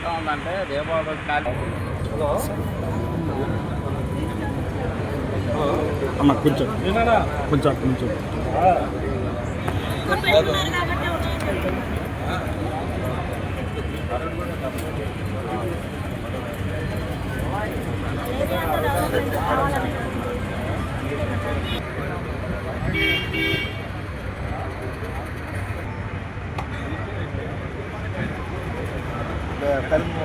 ఏమవుతుందంటే రేపు ఖాళీ అమ్మ కొంచెం కొంచెం కొంచెం estar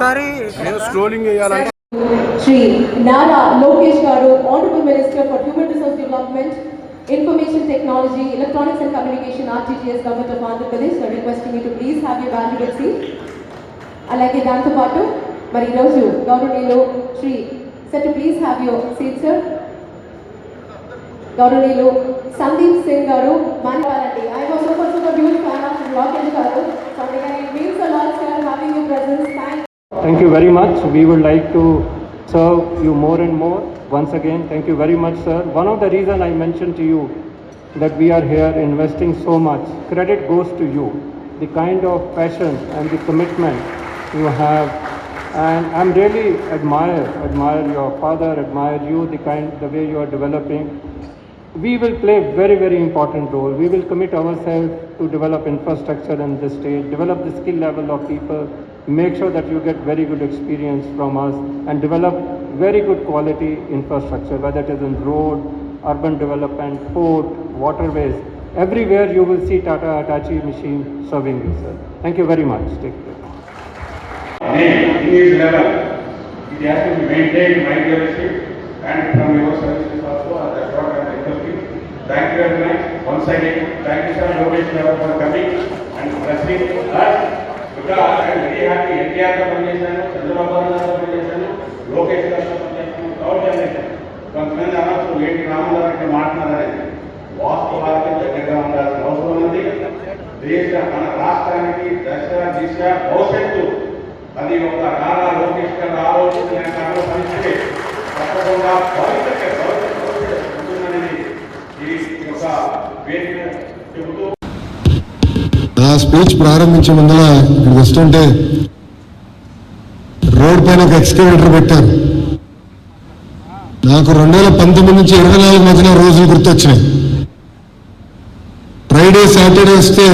ఒకసారి స్క్రోలింగ్ చేయాలంటే Lokesh Garu, Honorable Minister for Human Resource Development, Information Technology, Electronics and Communication, RTGS, Government of Andhra Pradesh, are requesting you to please have your valuable seat. అలాగే దాంతో పాటు మరి ఈరోజు గౌరవనీయులు Shri sir to please have your seat sir గౌరవనీయులు Sandeep Singh garu మాన్వాలండి I was super super huge fan of Lokesh garu so means sir having you presence thank Thank you very much. We would like to serve you more and more. Once again, thank you very much, sir. One of the reason I mentioned to you that we are here investing so much, credit goes to you. The kind of passion and the commitment you have, and I'm really admire, admire your father, admire you, the kind, the way you are developing. We will play very, very important role. We will commit ourselves to develop infrastructure in this state, develop the skill level of people, make sure that you get very good experience from us and develop very good quality infrastructure, whether it is in road, urban development, port, waterways. Everywhere you will see Tata Hitachi machine serving you, sir. Thank you very much. Take care. name his level. It has to be maintained my leadership and from your services also, and that's what I am requesting. Thank you very much. Once again, thank you sir, Lokesh for coming and blessing us. Because I am very happy, ఎన్టీఆర్తో పనిచేశాను, చంద్రబాబు నాయుడు గారితో పనిచేశాను, లోకేష్ గారితో పనిచేశాను, third generation. కొంతమంది అనొచ్చు ఏంటి రామదాస్ అంటే మాట్లాడారని వాస్తవానికి దగ్గరగా ఉండాల్సిన అవసరం ఉంది. దేశ మన రాష్ట్రానికి దశ దిశ భవిష్యత్తు. అది ఒక నారా లోకేష్ గారు ఆలోచించిన కర్మ పరిస్థితి తప్పకుండా భవిష్యత్తు భవిష్యత్తు భవిష్యత్తు ఉంటుందనేది ఈ యొక్క వేదిక చెబుతూ నా స్పీచ్ ప్రారంభించే ముందర ఇక్కడ వస్తుంటే రోడ్ పైన ఒక ఎక్స్కవేటర్ పెట్టారు. నాకు రెండు వేల పంతొమ్మిది నుంచి ఇరవై నాలుగు మధ్యన రోజులు గుర్తొచ్చినాయి. ఫ్రైడే సాటర్డే వస్తే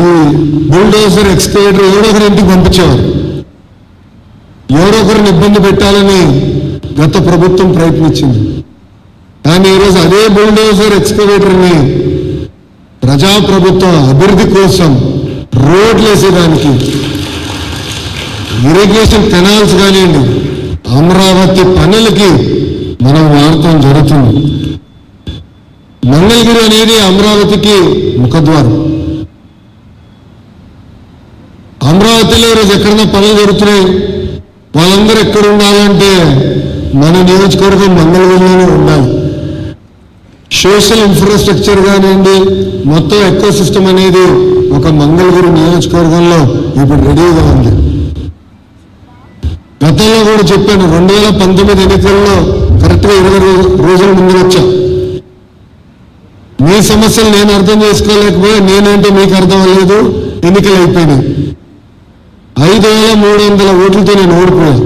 ఈ బుల్డోజర్ ఎక్స్కవేటర్ ఎవరో ఒకరి ఇంటికి పంపించేవారు. ఎవరో ఒకరిని ఇబ్బంది పెట్టాలని గత ప్రభుత్వం ప్రయత్నించింది. కానీ ఈరోజు అదే బుల్డోజర్ ఎక్స్కవేటర్ని ప్రజాప్రభుత్వ అభివృద్ధి కోసం రోడ్లు వేసేదానికి ఇరిగేషన్ కెనాల్స్ కానివ్వండి అమరావతి పనులకి మనం వాడటం జరుగుతుంది. మంగళగిరి అనేది అమరావతికి ముఖద్వారం. అమరావతిలో ఈరోజు ఎక్కడైనా పనులు జరుగుతున్నాయి వాళ్ళందరూ ఎక్కడ ఉండాలంటే మన నియోజకవర్గం మంగళగిరిలోనే ఉండాలి. సోషల్ ఇన్ఫ్రాస్ట్రక్చర్ కానివ్వండి మొత్తం ఎకో సిస్టమ్ అనేది ఒక మంగళగిరి నియోజకవర్గంలో ఇప్పుడు రెడీగా ఉంది. గతంలో కూడా చెప్పాను రెండు వేల పంతొమ్మిది ఎన్నికల్లో కరెక్ట్గా ఇరవై రోజుల ముందు వచ్చా. మీ సమస్యలు నేను అర్థం చేసుకోలేకపోయా నేనేంటో మీకు అర్థం అవ్వలేదు ఎన్నికలు అయిపోయినాయి. ఐదు వేల మూడు వందల ఓట్లతో నేను ఓడిపోయాను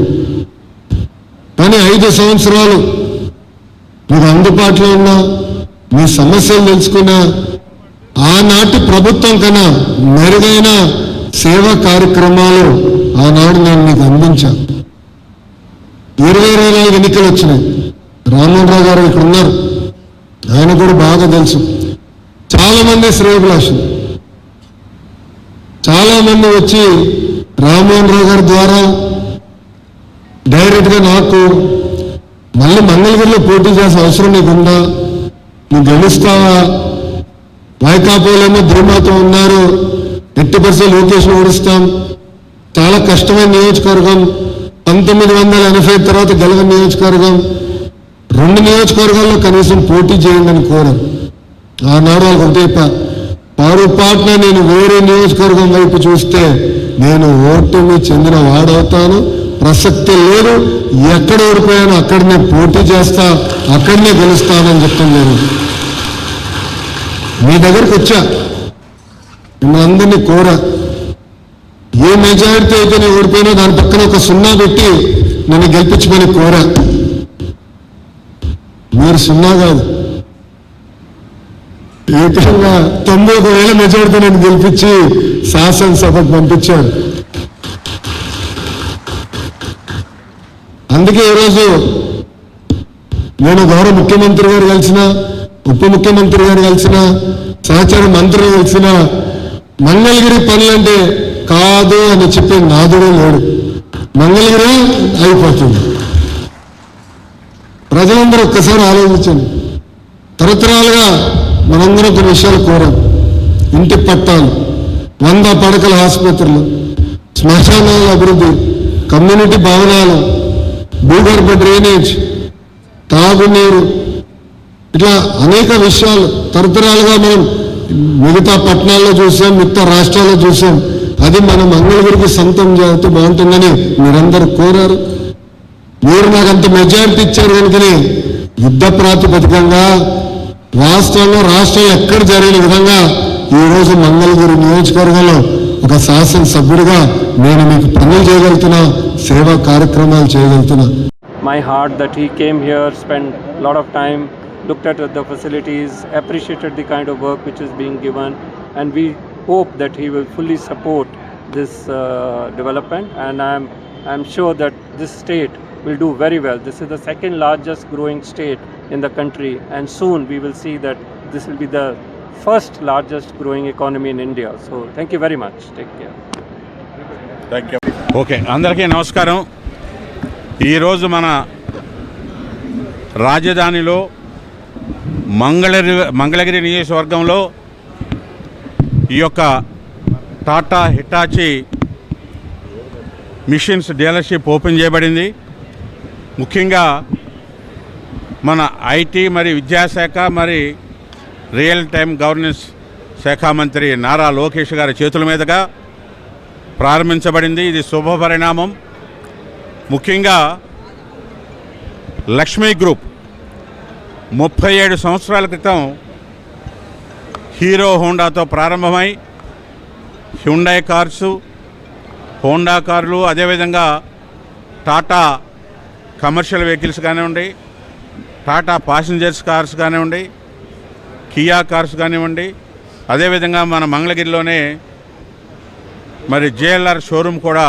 కానీ ఐదు సంవత్సరాలు మీకు అందుబాటులో ఉన్న మీ సమస్యలు తెలుసుకున్న ఆనాటి ప్రభుత్వం కన్నా మెరుగైన సేవా కార్యక్రమాలు ఆనాడు నేను మీకు అందించాను ఇరవై ఇరవై నాలుగు ఎన్నికలు వచ్చినాయి. రామోహన్ రావు గారు ఇక్కడ ఉన్నారు. ఆయన కూడా బాగా తెలుసు. చాలా మంది శ్రేయభిలాషులు. చాలా మంది వచ్చి రామ్మోహన్ రావు గారి ద్వారా డైరెక్ట్గా నాకు మళ్ళీ మంగళగిరిలో పోటీ చేసే అవసరం నీకుందా? నువ్వు గెలుస్తావా? వైకాపోలేమో ధీమాతో ఉన్నారు ఎట్టి పరిస్థితులు లోకేష్ ఓడిస్తాం. చాలా కష్టమైన నియోజకవర్గం. పంతొమ్మిది వందల ఎనభై తర్వాత గెలవ నియోజకవర్గం. రెండు నియోజకవర్గాల్లో కనీసం పోటీ చేయండి అని కోరారు ఆనాడు వాళ్ళకి ఒకటే పొరపాటున నేను వేరే నియోజకవర్గం వైపు చూస్తే నేను ఓటమి చెందిన వాడవుతాను. ప్రసక్తి లేదు. ఎక్కడ ఓడిపోయానో అక్కడనే పోటీ చేస్తా అక్కడనే గెలుస్తానని చెప్తాను నేను మీ దగ్గరకు వచ్చా. మిమ్మల్ని అందరినీ కోరా. ఏ మెజారిటీ అయితే నేను ఓడిపోయినా దాని పక్కన ఒక సున్నా పెట్టి నన్ను గెలిపించమని కోరా. మీరు సున్నా కాదు. ఏకంగా తొంభై ఒక వేల మెజారిటీ నేను గెలిపించి శాసనసభకు పంపించాను అందుకే ఈరోజు నేను గౌరవ ముఖ్యమంత్రి గారు కలిసిన ఉప ముఖ్యమంత్రి గారు కలిసిన సహచార మంత్రి కలిసిన మంగళగిరి పనులంటే కాదు అని చెప్పే నాదుడే లేడు. మంగళగిరి అయిపోతుంది. ప్రజలందరూ ఒక్కసారి ఆలోచించండి. తరతరాలుగా మనందరం కొన్ని విషయాలు కోరాం. ఇంటి పట్టాలు వంద పడకల ఆసుపత్రులు శ్మశానాల అభివృద్ధి కమ్యూనిటీ భవనాలు భూగర్భ డ్రైనేజ్ తాగునీరు ఇట్లా అనేక విషయాలు తరతరాలుగా మనం మిగతా పట్టణాల్లో చూసాం మిగతా రాష్ట్రాల్లో చూసాం. అది మనం మంగళగిరికి సొంతం చేస్తే బాగుంటుందని మీరందరూ కోరారు. మీరు నాకు అంత మెజారిటీ ఇచ్చారు కనుకనే యుద్ధ ప్రాతిపదికంగా రాష్ట్రంలో రాష్ట్రం ఎక్కడ జరిగిన విధంగా ఈ రోజు మంగళగిరి నియోజకవర్గంలో ఒక శాసనసభ్యుడిగా నేను మీకు పనులు చేయగలుగుతున్నా సేవా కార్యక్రమాలు చేయగలుగుతున్నా. My heart that he came here spend lot of time looked at the facilities, appreciated the kind of work which is being given, and we hope that he will fully support this uh, development. And I'm I'm sure that this state will do very well. This is the second largest growing state in the country, and soon we will see that this will be the first largest growing economy in India. So thank you very much. Take care. Thank you okay అందరికీ నమస్కారం ఈరోజు మన రాజధానిలో మంగళగిరి మంగళగిరి నియోజకవర్గంలో ఈ యొక్క Tata Hitachi machines dealership open చేయబడింది. ముఖ్యంగా మన ఐటీ మరి విద్యాశాఖ మరి రియల్ టైం గవర్నెన్స్ శాఖ మంత్రి నారా లోకేష్ గారి చేతుల మీదుగా ప్రారంభించబడింది. ఇది శుభ పరిణామం ముఖ్యంగా లక్ష్మీ గ్రూప్ ముప్పై ఏడు సంవత్సరాల క్రితం హీరో హోండాతో ప్రారంభమై హ్యుండాయ్ కార్సు హోండా కార్లు అదేవిధంగా టాటా కమర్షియల్ వెహికల్స్ కానివ్వండి టాటా ప్యాసింజర్స్ కార్స్ కానివ్వండి కియా కార్స్ కానివ్వండి అదేవిధంగా మన మంగళగిరిలోనే మరి జేఎల్ఆర్ షోరూమ్ కూడా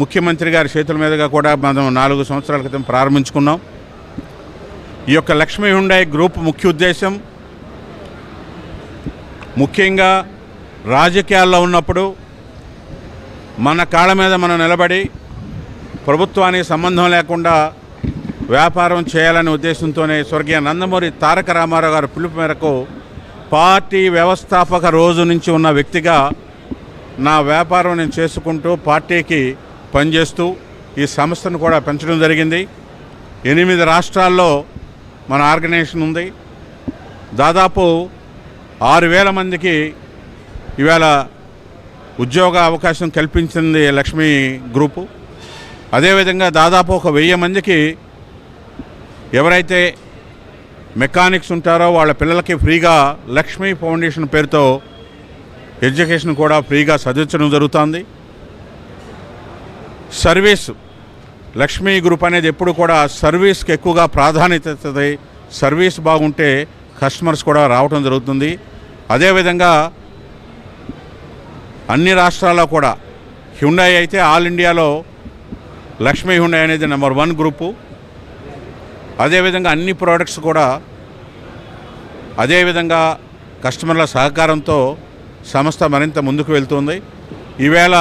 ముఖ్యమంత్రి గారి చేతుల మీదుగా కూడా మనం నాలుగు సంవత్సరాల క్రితం ప్రారంభించుకున్నాం. ఈ యొక్క లక్ష్మీ హుండాయ్ గ్రూప్ ముఖ్య ఉద్దేశం ముఖ్యంగా రాజకీయాల్లో ఉన్నప్పుడు మన కాళ్ళ మీద మనం నిలబడి ప్రభుత్వానికి సంబంధం లేకుండా వ్యాపారం చేయాలనే ఉద్దేశంతోనే స్వర్గీయ నందమూరి తారక రామారావు గారి పిలుపు మేరకు పార్టీ వ్యవస్థాపక రోజు నుంచి ఉన్న వ్యక్తిగా నా వ్యాపారం నేను చేసుకుంటూ పార్టీకి పనిచేస్తూ ఈ సంస్థను కూడా పెంచడం జరిగింది. ఎనిమిది రాష్ట్రాల్లో మన ఆర్గనైజేషన్ ఉంది. దాదాపు ఆరు వేల మందికి ఇవాళ ఉద్యోగ అవకాశం కల్పించింది లక్ష్మీ గ్రూపు. అదేవిధంగా దాదాపు ఒక వెయ్యి మందికి ఎవరైతే మెకానిక్స్ ఉంటారో వాళ్ళ పిల్లలకి ఫ్రీగా లక్ష్మీ ఫౌండేషన్ పేరుతో ఎడ్యుకేషన్ కూడా ఫ్రీగా చదివించడం జరుగుతుంది. సర్వీస్ లక్ష్మీ గ్రూప్ అనేది ఎప్పుడు కూడా సర్వీస్కి ఎక్కువగా ప్రాధాన్యత ఇస్తుంది. సర్వీస్ బాగుంటే కస్టమర్స్ కూడా రావడం జరుగుతుంది. అదేవిధంగా అన్ని రాష్ట్రాల్లో కూడా హ్యుండాయ్ అయితే ఆల్ ఇండియాలో లక్ష్మీ హ్యుండాయ్ అనేది నెంబర్ వన్ గ్రూపు. అదేవిధంగా అన్ని ప్రోడక్ట్స్ కూడా అదేవిధంగా కస్టమర్ల సహకారంతో సంస్థ మరింత ముందుకు వెళ్తుంది. ఈవేళ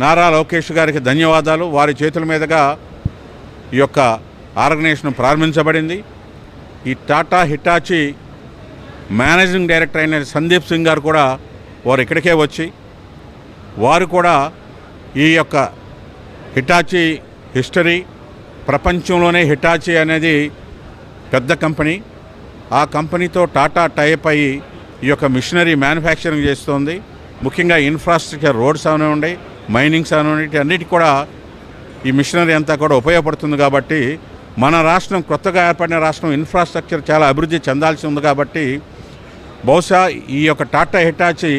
నారా లోకేష్ గారికి ధన్యవాదాలు. వారి చేతుల మీదుగా ఈ యొక్క ఆర్గనైజేషన్ ప్రారంభించబడింది. ఈ టాటా హిటాచి మేనేజింగ్ డైరెక్టర్ అయిన సందీప్ సింగ్ గారు కూడా వారు ఇక్కడికే వచ్చి వారు కూడా ఈ యొక్క హిటాచి హిస్టరీ ప్రపంచంలోనే హిటాచి అనేది పెద్ద కంపెనీ. ఆ కంపెనీతో టాటా టైప్ అయ్యి ఈ యొక్క మిషనరీ మ్యానుఫ్యాక్చరింగ్ చేస్తుంది. ముఖ్యంగా ఇన్ఫ్రాస్ట్రక్చర్ రోడ్స్ అవనివ్వండి మైనింగ్స్ అనేటి అన్నిటికీ కూడా ఈ మిషనరీ అంతా కూడా ఉపయోగపడుతుంది కాబట్టి మన రాష్ట్రం కొత్తగా ఏర్పడిన రాష్ట్రం ఇన్ఫ్రాస్ట్రక్చర్ చాలా అభివృద్ధి చెందాల్సి ఉంది కాబట్టి బహుశా ఈ యొక్క టాటా హిటాచి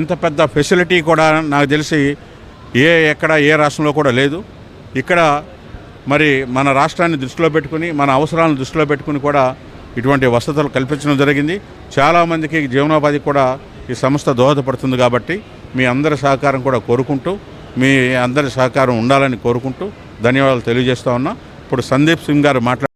ఇంత పెద్ద ఫెసిలిటీ కూడా నాకు తెలిసి ఏ ఎక్కడ ఏ రాష్ట్రంలో కూడా లేదు. ఇక్కడ మరి మన రాష్ట్రాన్ని దృష్టిలో పెట్టుకుని మన అవసరాలను దృష్టిలో పెట్టుకుని కూడా ఇటువంటి వసతులు కల్పించడం జరిగింది. చాలామందికి జీవనోపాధి కూడా ఈ సంస్థ దోహదపడుతుంది కాబట్టి మీ అందరి సహకారం కూడా కోరుకుంటూ మీ అందరి సహకారం ఉండాలని కోరుకుంటూ ధన్యవాదాలు తెలియజేస్తా ఉన్నా. ఇప్పుడు సందీప్ సింగ్ గారు మాట్లాడు